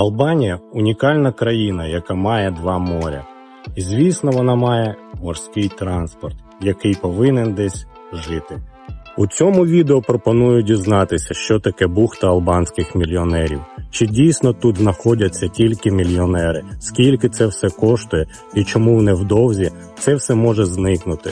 Албанія унікальна країна, яка має два моря. І звісно, вона має морський транспорт, який повинен десь жити. У цьому відео пропоную дізнатися, що таке бухта албанських мільйонерів. Чи дійсно тут знаходяться тільки мільйонери, скільки це все коштує і чому невдовзі це все може зникнути.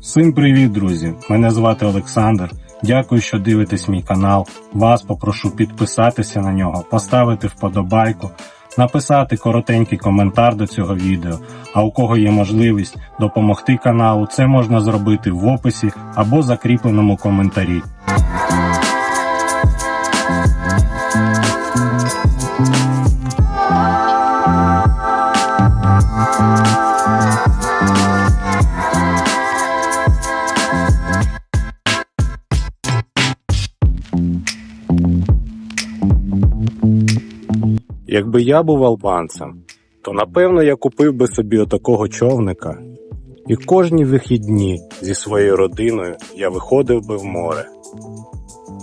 Всім привіт, друзі! Мене звати Олександр. Дякую, що дивитесь мій канал. Вас попрошу підписатися на нього, поставити вподобайку, написати коротенький коментар до цього відео. А у кого є можливість допомогти каналу, це можна зробити в описі або закріпленому коментарі. Якби я був албанцем, то напевно я купив би собі отакого човника, і кожні вихідні зі своєю родиною я виходив би в море.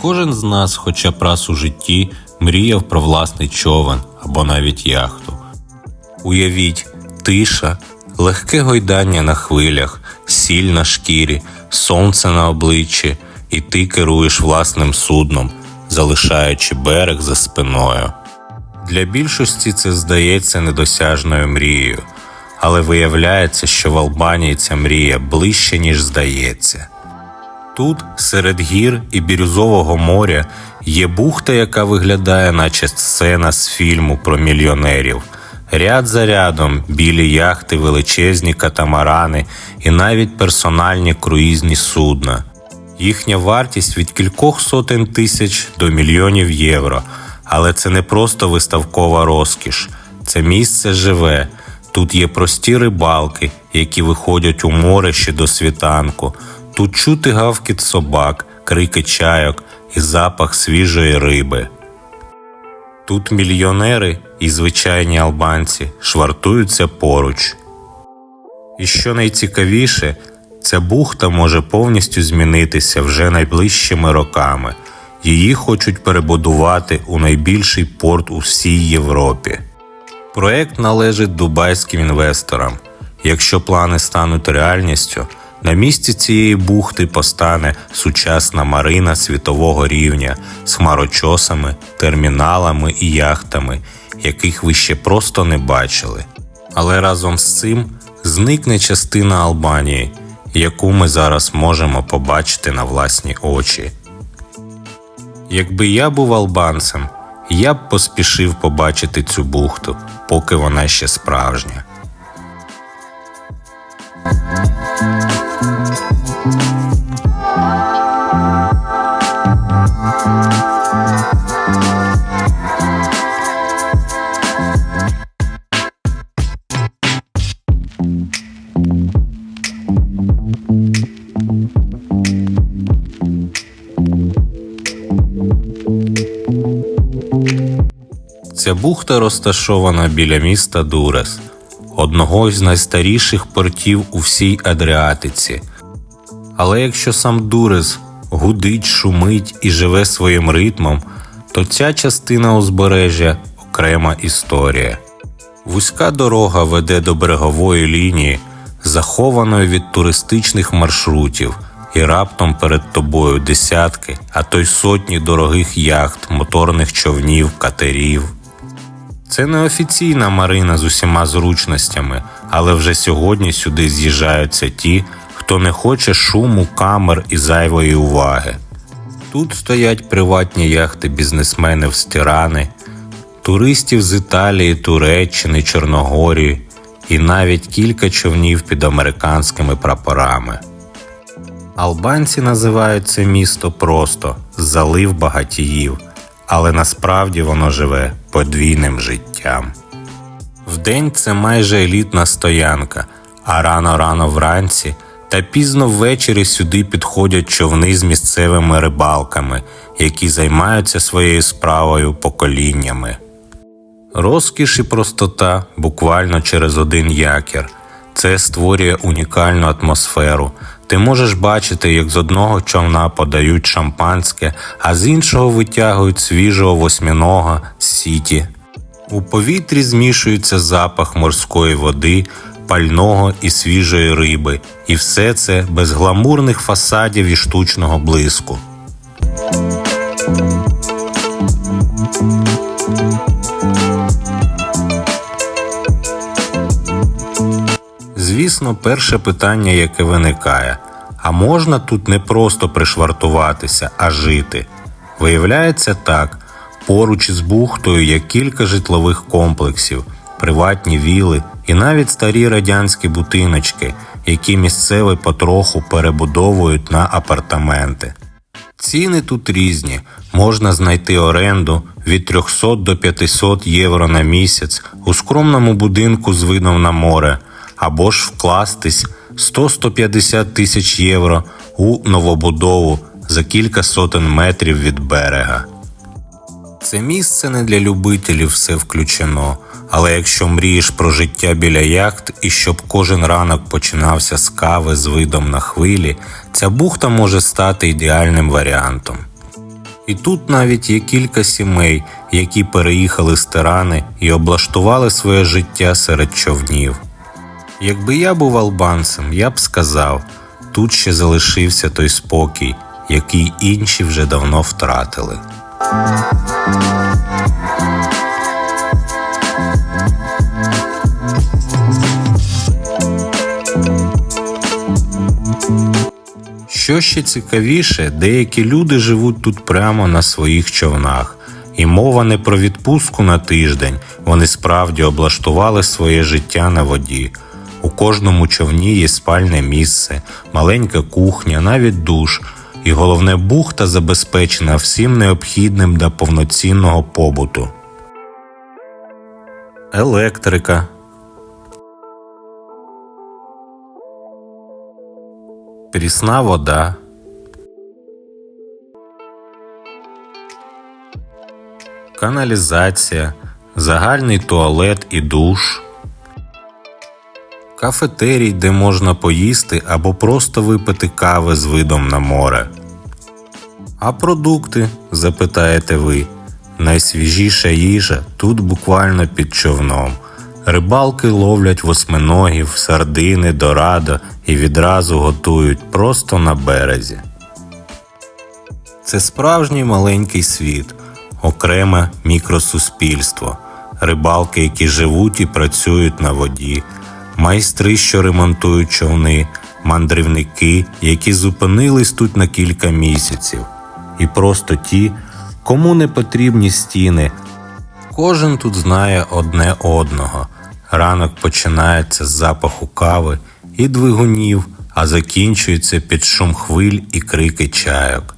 Кожен з нас, хоча б раз у житті, мріяв про власний човен або навіть яхту. Уявіть, тиша, легке гойдання на хвилях, сіль на шкірі, сонце на обличчі, і ти керуєш власним судном, залишаючи берег за спиною. Для більшості це здається недосяжною мрією, але виявляється, що в Албанії ця мрія ближче, ніж здається. Тут, серед гір і бірюзового моря, є бухта, яка виглядає, наче сцена з фільму про мільйонерів. Ряд за рядом білі яхти, величезні катамарани і навіть персональні круїзні судна. Їхня вартість від кількох сотень тисяч до мільйонів євро. Але це не просто виставкова розкіш, це місце живе. Тут є прості рибалки, які виходять у море ще до світанку. Тут чути гавкіт собак, крики чайок і запах свіжої риби. Тут мільйонери і звичайні албанці швартуються поруч. І що найцікавіше, ця бухта може повністю змінитися вже найближчими роками. Її хочуть перебудувати у найбільший порт у всій Європі. Проект належить дубайським інвесторам. Якщо плани стануть реальністю, на місці цієї бухти постане сучасна марина світового рівня з хмарочосами, терміналами і яхтами, яких ви ще просто не бачили. Але разом з цим зникне частина Албанії, яку ми зараз можемо побачити на власні очі. Якби я був албанцем, я б поспішив побачити цю бухту, поки вона ще справжня. Ця бухта розташована біля міста Дурес, одного з найстаріших портів у всій Адріатиці. Але якщо сам Дурес гудить, шумить і живе своїм ритмом, то ця частина узбережжя окрема історія. Вузька дорога веде до берегової лінії, захованої від туристичних маршрутів, і раптом перед тобою десятки, а то й сотні дорогих яхт, моторних човнів, катерів. Це не офіційна марина з усіма зручностями, але вже сьогодні сюди з'їжджаються ті, хто не хоче шуму, камер і зайвої уваги. Тут стоять приватні яхти бізнесменів з Тирани, туристів з Італії, Туреччини, Чорногорії і навіть кілька човнів під американськими прапорами. Албанці називають це місто просто залив багатіїв, але насправді воно живе подвійним життям. Вдень це майже елітна стоянка, а рано-рано вранці та пізно ввечері сюди підходять човни з місцевими рибалками, які займаються своєю справою поколіннями. Розкіш і простота буквально через один якір. Це створює унікальну атмосферу. Ти можеш бачити, як з одного човна подають шампанське, а з іншого витягують свіжого восьмінога сіті. У повітрі змішується запах морської води, пального і свіжої риби, і все це без гламурних фасадів і штучного блиску. Звісно, перше питання, яке виникає: а можна тут не просто пришвартуватися, а жити? Виявляється так, поруч із бухтою є кілька житлових комплексів, приватні віли і навіть старі радянські будиночки, які місцеві потроху перебудовують на апартаменти. Ціни тут різні. Можна знайти оренду від 300 до 500 євро на місяць у скромному будинку з видом на море, або ж вкластись 100-150 тисяч євро у новобудову за кілька сотень метрів від берега. Це місце не для любителів все включено, але якщо мрієш про життя біля яхт і щоб кожен ранок починався з кави з видом на хвилі, ця бухта може стати ідеальним варіантом. І тут навіть є кілька сімей, які переїхали з Тирани і облаштували своє життя серед човнів. Якби я був албанцем, я б сказав, тут ще залишився той спокій, який інші вже давно втратили. Що ще цікавіше, деякі люди живуть тут прямо на своїх човнах, і мова не про відпустку на тиждень, вони справді облаштували своє життя на воді. У кожному човні є спальне місце, маленька кухня, навіть душ, і головне бухта забезпечена всім необхідним для повноцінного побуту. Електрика. Прісна вода. Каналізація, загальний туалет і душ. Кафетерій, де можна поїсти або просто випити кави з видом на море. А продукти, запитаєте ви, найсвіжіша їжа тут буквально під човном. Рибалки ловлять восьминогів, сардини, дорадо і відразу готують просто на березі. Це справжній маленький світ, окреме мікросуспільство, рибалки, які живуть і працюють на воді, майстри, що ремонтують човни, мандрівники, які зупинились тут на кілька місяців, і просто ті, кому не потрібні стіни. Кожен тут знає одне одного. Ранок починається з запаху кави і двигунів, а закінчується під шум хвиль і крики чайок.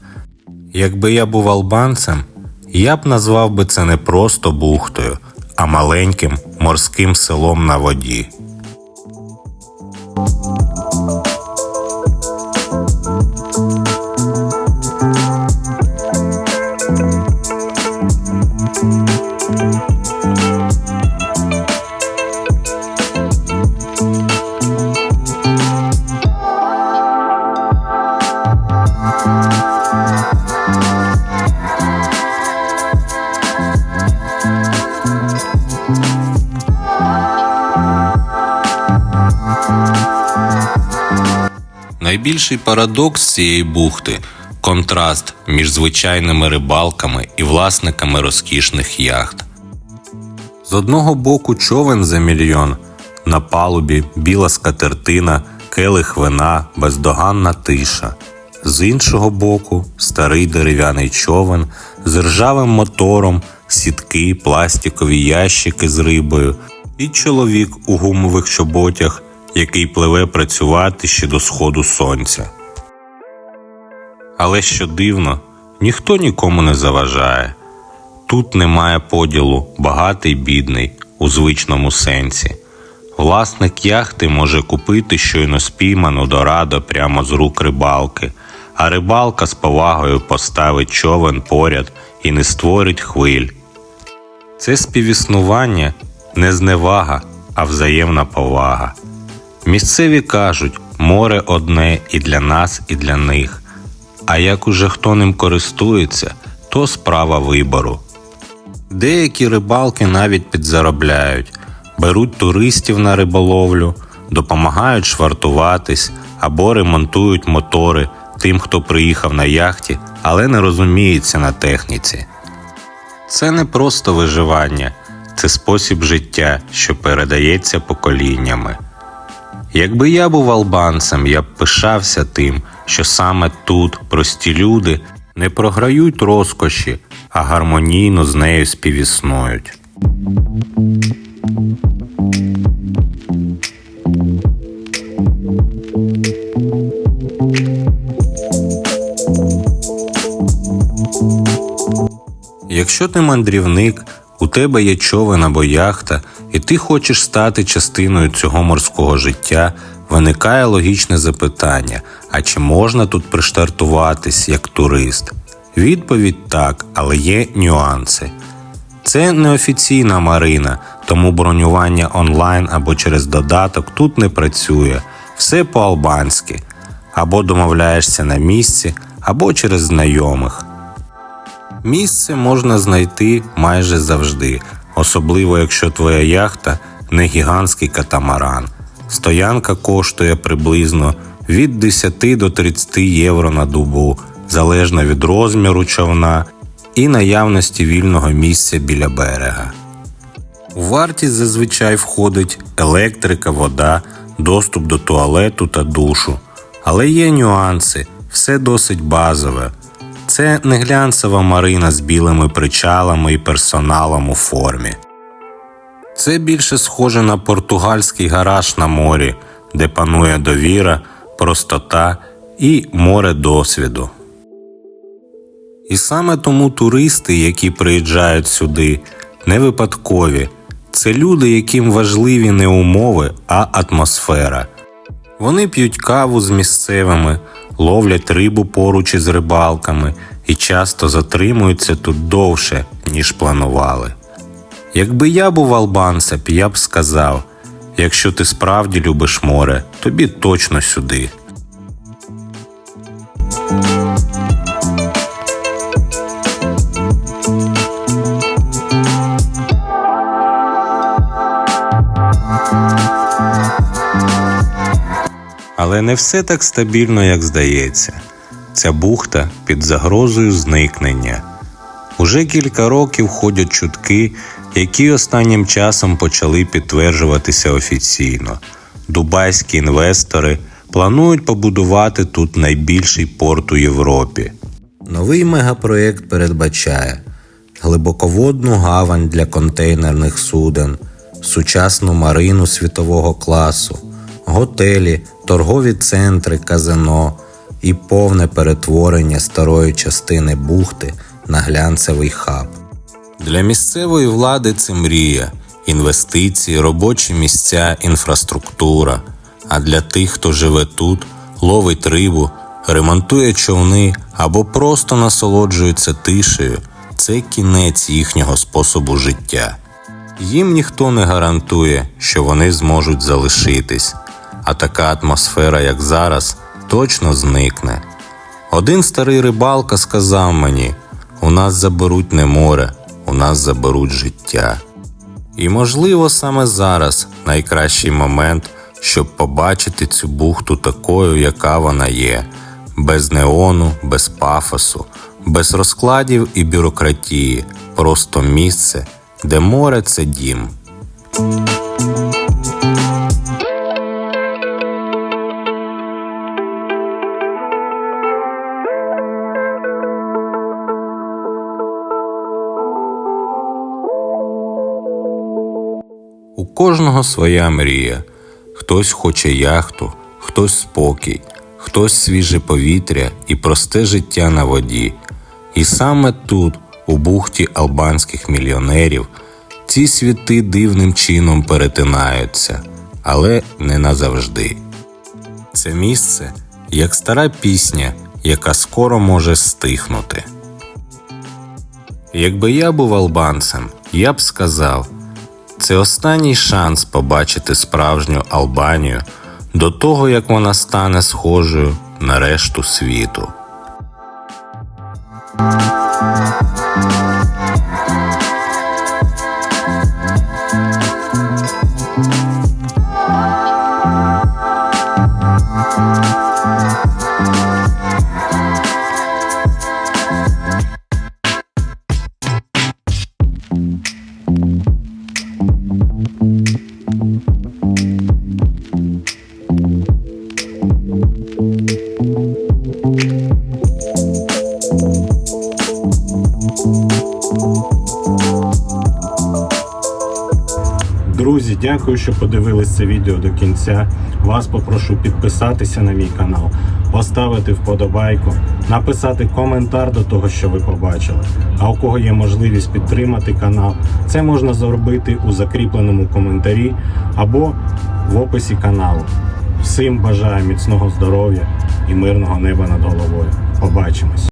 Якби я був албанцем, я б назвав би це не просто бухтою, а маленьким морським селом на воді. Thank Найбільший парадокс цієї бухти контраст між звичайними рибалками і власниками розкішних яхт. З одного боку човен за мільйон, на палубі біла скатертина, келих вина, бездоганна тиша. З іншого боку, старий дерев'яний човен з ржавим мотором, сітки, пластикові ящики з рибою, і чоловік у гумових чоботях, який пливе працювати ще до сходу сонця. Але що дивно, ніхто нікому не заважає. Тут немає поділу багатий бідний у звичному сенсі. Власник яхти може купити щойно спійману дорадо прямо з рук рибалки, а рибалка з повагою поставить човен поряд і не створить хвиль. Це співіснування не зневага, а взаємна повага. Місцеві кажуть, море одне і для нас, і для них. А як уже хто ним користується, то справа вибору. Деякі рибалки навіть підзаробляють, беруть туристів на риболовлю, допомагають швартуватись або ремонтують мотори тим, хто приїхав на яхті, але не розуміється на техніці. Це не просто виживання, це спосіб життя, що передається поколіннями. Якби я був албанцем, я б пишався тим, що саме тут прості люди не програють розкоші, а гармонійно з нею співіснують. Якщо ти мандрівник, у тебе є човен або яхта, і ти хочеш стати частиною цього морського життя, виникає логічне запитання: а чи можна тут приштартуватись як турист? Відповідь так, але є нюанси. Це неофіційна марина, тому бронювання онлайн або через додаток тут не працює. Все по-албанськи. Або домовляєшся на місці, або через знайомих. Місце можна знайти майже завжди, особливо якщо твоя яхта не гігантський катамаран. Стоянка коштує приблизно від 10 до 30 євро на добу, залежно від розміру човна і наявності вільного місця біля берега. У вартість зазвичай входить електрика, вода, доступ до туалету та душу. Але є нюанси, все досить базове. Це не глянцева марина з білими причалами і персоналом у формі. Це більше схоже на португальський гараж на морі, де панує довіра, простота і море досвіду. І саме тому туристи, які приїжджають сюди, не випадкові. Це люди, яким важливі не умови, а атмосфера. Вони п'ють каву з місцевими, ловлять рибу поруч із рибалками і часто затримуються тут довше, ніж планували. Якби я був албанцем, я б сказав: якщо ти справді любиш море, тобі точно сюди. Але не все так стабільно, як здається. Ця бухта під загрозою зникнення. Уже кілька років ходять чутки, які останнім часом почали підтверджуватися офіційно. Дубайські інвестори планують побудувати тут найбільший порт у Європі. Новий мегапроєкт передбачає глибоководну гавань для контейнерних суден, сучасну марину світового класу, готелі, торгові центри, казино і повне перетворення старої частини бухти на глянцевий хаб. Для місцевої влади це мрія, інвестиції, робочі місця, інфраструктура. А для тих, хто живе тут, ловить рибу, ремонтує човни або просто насолоджується тишею, це кінець їхнього способу життя. Їм ніхто не гарантує, що вони зможуть залишитись, а така атмосфера, як зараз, точно зникне. Один старий рибалка сказав мені: у нас заберуть не море, у нас заберуть життя. І, можливо, саме зараз найкращий момент, щоб побачити цю бухту такою, яка вона є, без неону, без пафосу, без розкладів і бюрократії, просто місце, де море це дім. Кожного своя мрія. Хтось хоче яхту, хтось спокій, хтось свіже повітря і просте життя на воді. І саме тут, у бухті албанських мільйонерів, ці світи дивним чином перетинаються, але не назавжди. Це місце як стара пісня, яка скоро може стихнути. Якби я був албанцем, я б сказав. Це останній шанс побачити справжню Албанію до того, як вона стане схожою на решту світу. Дякую, що подивились це відео до кінця. Вас попрошу підписатися на мій канал, поставити вподобайку, написати коментар до того, що ви побачили. А у кого є можливість підтримати канал, це можна зробити у закріпленому коментарі або в описі каналу. Всім бажаю міцного здоров'я і мирного неба над головою. Побачимось!